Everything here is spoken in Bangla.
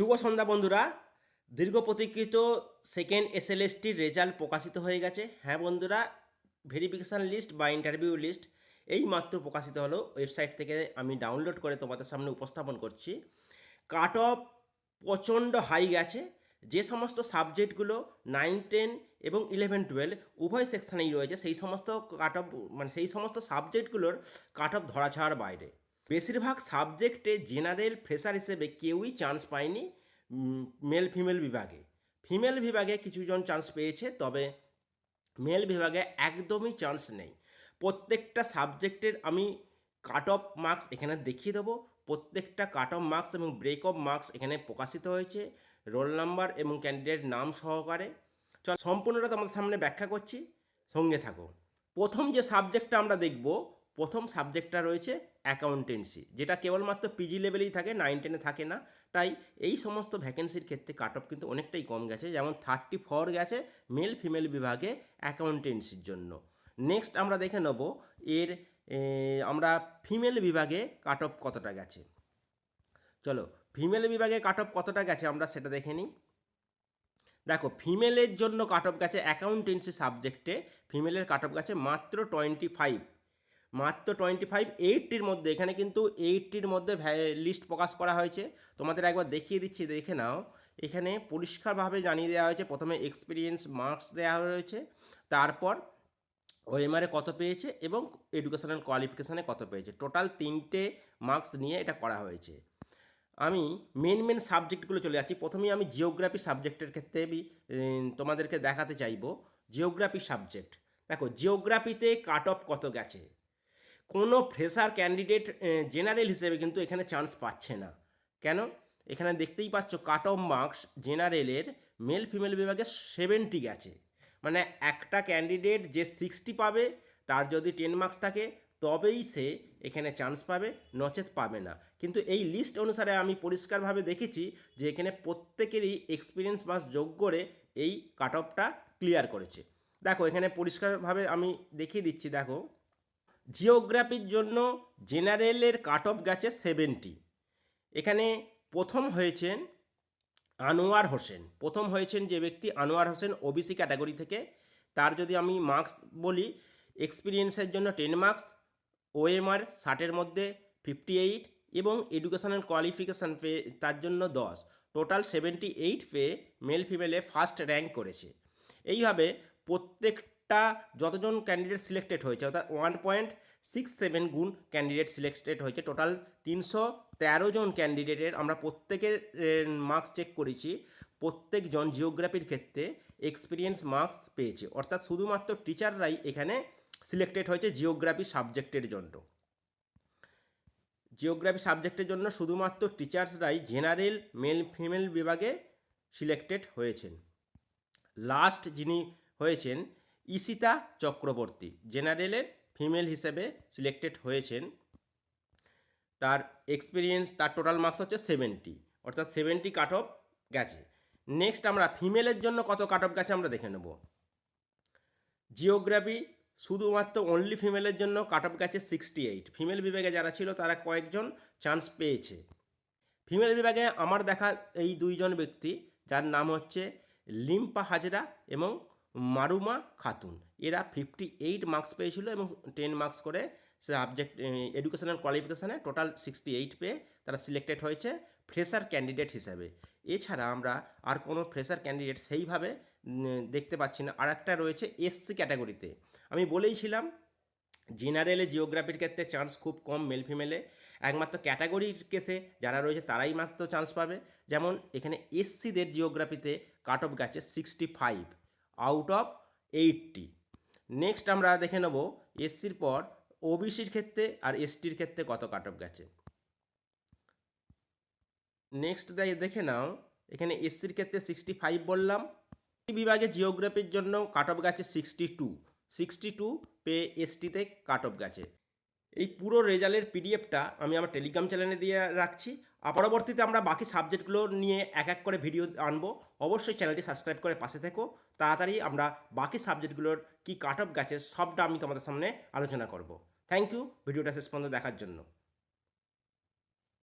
শুভ সন্ধ্যা বন্ধুরা। দীর্ঘ প্রতীক্ষিত সেকেন্ড এসএলএসটির রেজাল্ট প্রকাশিত হয়ে গেছে। হ্যাঁ বন্ধুরা ভেরিফিকেশান লিস্ট বা ইন্টারভিউ লিস্ট এই মাত্র প্রকাশিত হলো। ওয়েবসাইট থেকে আমি ডাউনলোড করে তোমাদের সামনে উপস্থাপন করছি। কাট অফ প্রচণ্ড হাই গেছে। যে সমস্ত সাবজেক্টগুলো নাইন টেন এবং ইলেভেন টুয়েলভ উভয় সেকশানেই রয়েছে, সেই সমস্ত কাট অফ মানে সেই সমস্ত সাবজেক্টগুলোর কাট অফ ধরা ছাড়ার বাইরে। বেশিরভাগ সাবজেক্টে জেনারেল ফ্রেশার হিসেবে কেউই চান্স পায়নি মেল ফিমেল বিভাগে। ফিমেল বিভাগে কিছুজন চান্স পেয়েছে, তবে মেল বিভাগে একদমই চান্স নেই। প্রত্যেকটা সাবজেক্টের আমি কাট অফ মার্কস এখানে দেখিয়ে দেবো। প্রত্যেকটা কাট অফ মার্কস এবং ব্রেক অফ মার্কস এখানে প্রকাশিত হয়েছে। রোল নাম্বার এবং ক্যান্ডিডেট নাম সহকারে। চল, সম্পূর্ণটা তোমাদের সামনে ব্যাখ্যা করছি। সঙ্গে থাকো। প্রথম যে সাবজেক্টটা আমরা দেখব প্রথম সাবজেক্টটা রয়েছে অ্যাকাউন্টেন্সি যেটা কেবলমাত্র পিজি লেভেলেই থাকে নাইন টেনে থাকে না। তাই এই সমস্ত ভ্যাকেন্সির ক্ষেত্রে কাট অফ কিন্তু অনেকটাই কম গেছে, যেমন থার্টি ফোর গেছে মেল ফিমেল বিভাগে অ্যাকাউন্টেন্সির জন্য। নেক্সট আমরা দেখে নেব এর আমরা ফিমেল বিভাগে কাট অফ কতটা গেছে। চলো ফিমেল বিভাগে কাট অফ কতটা গেছে আমরা সেটা দেখে নিই। দেখো ফিমেলের জন্য কাট অফ গেছে অ্যাকাউন্টেন্সি সাবজেক্টে ফিমেলের কাট অফ গেছে মাত্র টোয়েন্টি ফাইভ মাত্র টোয়েন্টি ফাইভ এইটটির মধ্যে, এখানে কিন্তু এইটটির মধ্যে লিস্ট প্রকাশ করা হয়েছে। তোমাদের একবার দেখিয়ে দিচ্ছি, দেখে নাও। এখানে পরিষ্কারভাবে জানিয়ে দেওয়া হয়েছে, প্রথমে এক্সপিরিয়েন্স মার্কস দেওয়া হয়েছে, তারপর ওএমআরে কত পেয়েছে এবং এডুকেশনাল কোয়ালিফিকেশানে কত পেয়েছে। টোটাল তিনটে মার্কস নিয়ে এটা করা হয়েছে। আমি মেন মেন সাবজেক্টগুলো চলে যাচ্ছি। প্রথমেই আমি জিওগ্রাফি সাবজেক্টের ক্ষেত্রে তোমাদেরকে দেখাতে চাইব। জিওগ্রাফি সাবজেক্ট দেখো জিওগ্রাফিতে কাট অফ কত গেছে? কোনো ফ্রেশার ক্যান্ডিডেট জেনারেল হিসেবে কিন্তু এখানে চান্স পাচ্ছে না। কেন? এখানে দেখতেই পাচ্ছ কাট অফ মার্কস জেনারেলের মেল ফিমেল বিভাগে সেভেন্টি গেছে। মানে একটা ক্যান্ডিডেট যে সিক্সটি পাবে, তার যদি টেন মার্কস থাকে, তবেই সে এখানে চান্স পাবে, নচেত পাবে না। কিন্তু এই লিস্ট অনুসারে আমি পরিষ্কারভাবে দেখেছি যে এখানে প্রত্যেকেরই এক্সপিরিয়েন্স মাস যোগ করে এই কাট অফটা ক্লিয়ার করেছে। দেখো, এখানে পরিষ্কারভাবে আমি দেখিয়ে দিচ্ছি, দেখো। জিওগ্রাফির জন্য জেনারেলের কাট অফ গেছে সেভেন্টি। এখানে প্রথম হয়েছেন আনোয়ার হোসেন। প্রথম হয়েছেন যে ব্যক্তি আনোয়ার হোসেন ওবিসি ক্যাটাগরি থেকে। তার যদি আমি মার্কস বলি, এক্সপিরিয়েন্সের জন্য টেন মার্কস, ওএমআর ষাটের মধ্যে ফিফটি এইট এবং এডুকেশনাল কোয়ালিফিকেশান পেয়ে তার জন্য দশ। টোটাল সেভেন্টি এইট পেয়ে মেল ফিমেলে ফার্স্ট র্যাঙ্ক করেছে। এইভাবে প্রত্যেকটা যতজন ক্যান্ডিডেট সিলেক্টেড হয়েছে, অর্থাৎ ওয়ান পয়েন্ট সিক্স সেভেন গুণ ক্যান্ডিডেট সিলেক্টেড হয়েছে টোটাল তিনশো তেরো জন ক্যান্ডিডেটের আমরা প্রত্যেকের মার্কস চেক করেছি প্রত্যেকজন জিওগ্রাফির ক্ষেত্রে এক্সপিরিয়েন্স মার্কস পেয়েছে, অর্থাৎ শুধুমাত্র টিচাররাই এখানে সিলেক্টেড হয়েছে জিওগ্রাফি সাবজেক্টের জন্য। জিওগ্রাফি সাবজেক্টের জন্য শুধুমাত্র টিচার্সরাই জেনারেল মেল ফিমেল বিভাগে সিলেক্টেড হয়েছেন। লাস্ট যিনি হয়েছেন ইশিতা চক্রবর্তী জেনারেলের ফিমেল হিসেবে সিলেক্টেড হয়েছেন। তার এক্সপিরিয়েন্স তার টোটাল মার্কস হচ্ছে সেভেন্টি অর্থাৎ সেভেন্টি কাট অফ গেছে। নেক্সট আমরা ফিমেলের জন্য কত কাট অফ গেছে আমরা দেখে নেব। জিওগ্রাফি শুধুমাত্র অনলি ফিমেলের জন্য কাট অফ গেছে সিক্সটি এইট ফিমেল বিভাগে যারা ছিল, তারা কয়েকজন চান্স পেয়েছে। ফিমেল বিভাগে আমার দেখা এই দুইজন ব্যক্তি, যার নাম হচ্ছে লিম্পা হাজরা এবং মারুমা খাতুন। এরা ফিফটি এইট মার্কস পেয়েছিল এবং টেন মার্কস করে সাবজেক্ট এডুকেশনাল কোয়ালিফিকেশানে টোটাল সিক্সটি এইট পেয়ে তারা সিলেক্টেড হয়েছে ফ্রেশার ক্যান্ডিডেট হিসাবে। এছাড়া আমরা আর কোনো ফ্রেশার ক্যান্ডিডেট সেইভাবে দেখতে পাচ্ছি না। আর একটা রয়েছে এসসি ক্যাটাগরিতে আমি বলেইছিলাম জেনারেলে জিওগ্রাফির ক্ষেত্রে চান্স খুব কম মেল ফিমেলে একমাত্র ক্যাটাগরির কেসে যারা রয়েছে তারাই মাত্র চান্স পাবে। যেমন এখানে এসসিদের জিওগ্রাফিতে কাট অফ গেছে sixty five out of eighty next আমরা দেখে নেব এসসির পর ওবিসির ক্ষেত্রে আর এসটির ক্ষেত্রে কত কাট অফ গেছে নেক্সট দেখে নাও, এখানে এসসির ক্ষেত্রে সিক্সটি ফাইভ বললাম বিভাগে জিওগ্রাফির জন্য কাট অফ গেছে সিক্সটি টু সিক্সটি টু পে এসটিতে কাট অফ গেছে। এই পুরো রেজাল্টের পিডিএফটা আমি আমার টেলিগ্রাম চ্যানেলে দিয়ে রাখছি। পরবর্তীতে আমরা বাকি সাবজেক্টগুলো নিয়ে এক এক করে ভিডিও আনব। অবশ্যই চ্যানেলটি সাবস্ক্রাইব করে পাশে থেকো। তাড়াতাড়ি আমরা বাকি সাবজেক্টগুলোর কি কাট অফ গেছে সবটা আমি তোমাদের সামনে আলোচনা করব। থ্যাংক ইউ ভিডিওটা শেষ পর্যন্ত দেখার জন্য।